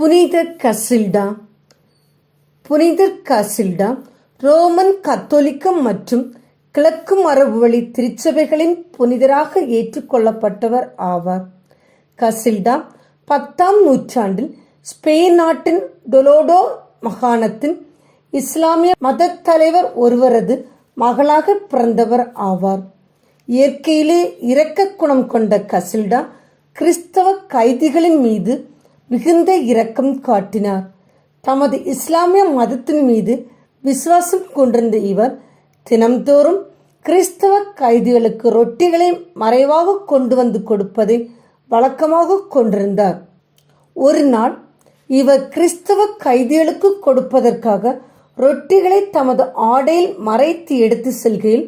புனித கசில்டா. புனித கசில்டா ரோமன் கத்தோலிக்கம் மற்றும் கிழக்கு மரபுவழி திருச்சபைகளின் புனிதராக ஏற்றுக்கொள்ளப்பட்டவர் ஆவார். கசில்டா பத்தாம் நூற்றாண்டில் ஸ்பெயின் நாட்டின் டொலோடோ மாகாணத்தின் இஸ்லாமிய மத தலைவர் ஒருவரது மகளாக பிறந்தவர் ஆவார். இயற்கையிலே இரக்க குணம் கொண்ட கசில்டா கிறிஸ்தவ கைதிகளின் மீது மிகுந்த இரக்கம் காட்டினார். தமது இஸ்லாமிய மதத்தின் மீது விசுவாசம் கொண்டிருந்த இவர் தினம்தோறும் கிறிஸ்தவ கைதிகளுக்கு ரொட்டிகளை மறைவாக கொண்டு வந்து கொடுப்பதை வழக்கமாக கொண்டிருந்தார். ஒரு நாள் இவர் கிறிஸ்தவ கைதிகளுக்கு கொடுப்பதற்காக ரொட்டிகளை தமது ஆடையில் மறைத்து எடுத்து செல்கையில்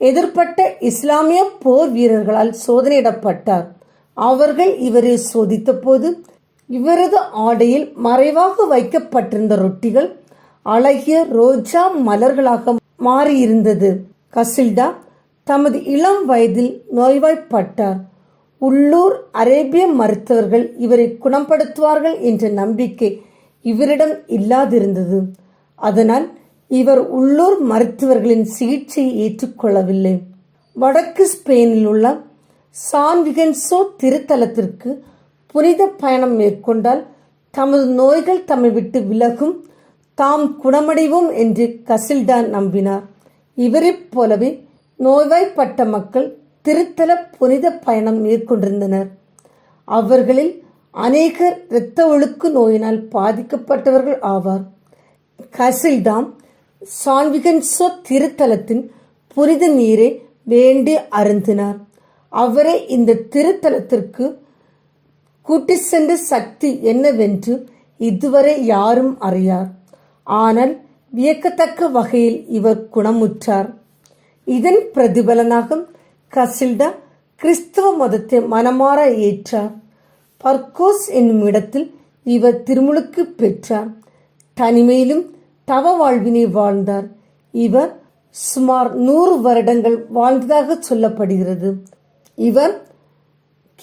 எதிர்ப்பட்ட இஸ்லாமிய போர் வீரர்களால் சோதனையிடப்பட்டார். அவர்கள் இவரை சோதித்தபோது இவரது ஆடையில் மறைவாக வைக்கப்பட்டிருந்த ரொட்டிகள் அழகிய ரோஜா மலர்களாக மாறியிருந்தது. கசில்டா தமது இளம் வயதில் நோய்வாய்ப்பட்டார். உள்ளூர் அரேபிய மருத்துவர்கள் இவரை குணப்படுத்துவார்கள் என்ற நம்பிக்கை இவரிடம் இல்லாதிருந்தது. அதனால் இவர் உள்ளூர் மருத்துவர்களின் சிகிச்சையை ஏற்றுக்கொள்ளவில்லை. வடக்கு ஸ்பெயினில் உள்ள சான்விகன்சோ திருத்தலத்திற்கு புனித பயணம் மேற்கொண்டால் தமது நோய்கள் தம்மை விட்டு விலகும். தாம் குணமடைவோம் என்று கசில்டா நம்பினார். இவரைப் போலவே நோய்வாய்ப்பட்ட மக்கள் திருத்தல புனித பயணம் மேற்கொண்டிருந்தனர். அவர்களில் அநேகர் இரத்த ஒழுக்கு நோயினால் பாதிக்கப்பட்டவர்கள் ஆவார். கசில்டாம் சான்விகன்சோ திருத்தலத்தின் புனித நீரை வேண்டி அருந்தினார். அவரே இந்த திருத்தலத்திற்கு கூட்டி சென்ற சக்தி என்னவென்று இதுவரை யாரும் அறியார். ஆனால் வியக்கத்தக்க வகையில் இவர் குணமுற்றார். இதன் பிரதிபலனாக கசில்டா கிறிஸ்தவ மதத்தை மனமாற ஏற்றார். பர்கோஸ் என்னும் இடத்தில் இவர் திருமுழுக்கு பெற்றார். தனிமையிலும் தவ வாழ்வினை வாழ்ந்தார். இவர் சுமார் நூறு வருடங்கள் வாழ்ந்ததாக சொல்லப்படுகிறது. இவர்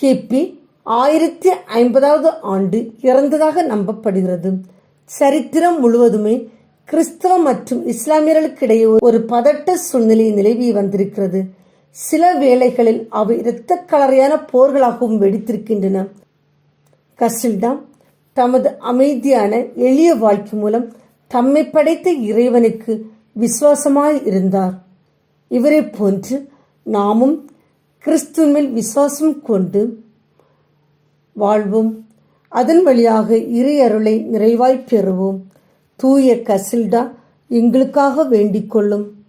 கிபி ஆயிரத்தி ஐம்பதாவது ஆண்டு இறந்ததாக நம்பப்படுகிறது. சரித்திரம் முழுவதுமே கிறிஸ்தவ மற்றும் இஸ்லாமியர்களுக்கிடையே ஒரு பதட்ட சூழ்நிலை நிலவி வந்திருக்கிறது. சில வேளைகளில் அவை இரத்த கலரையான போர்களாகவும் வெடித்திருக்கின்றன. கசில்டாம் தமது அமைதியான எளிய வாழ்க்கை மூலம் தம்மை படைத்த இறைவனுக்கு விசுவாசமாய் இருந்தார். இவரை போன்று நாமும் கிறிஸ்துவின் மேல் விசுவாசம் கொண்டு வாழ்வோம். அதன் வழியாக இறை அருளை நிறைவாய் பெறுவோம். தூய கசில்டா எங்களுக்காக வேண்டிக் கொள்ளும்.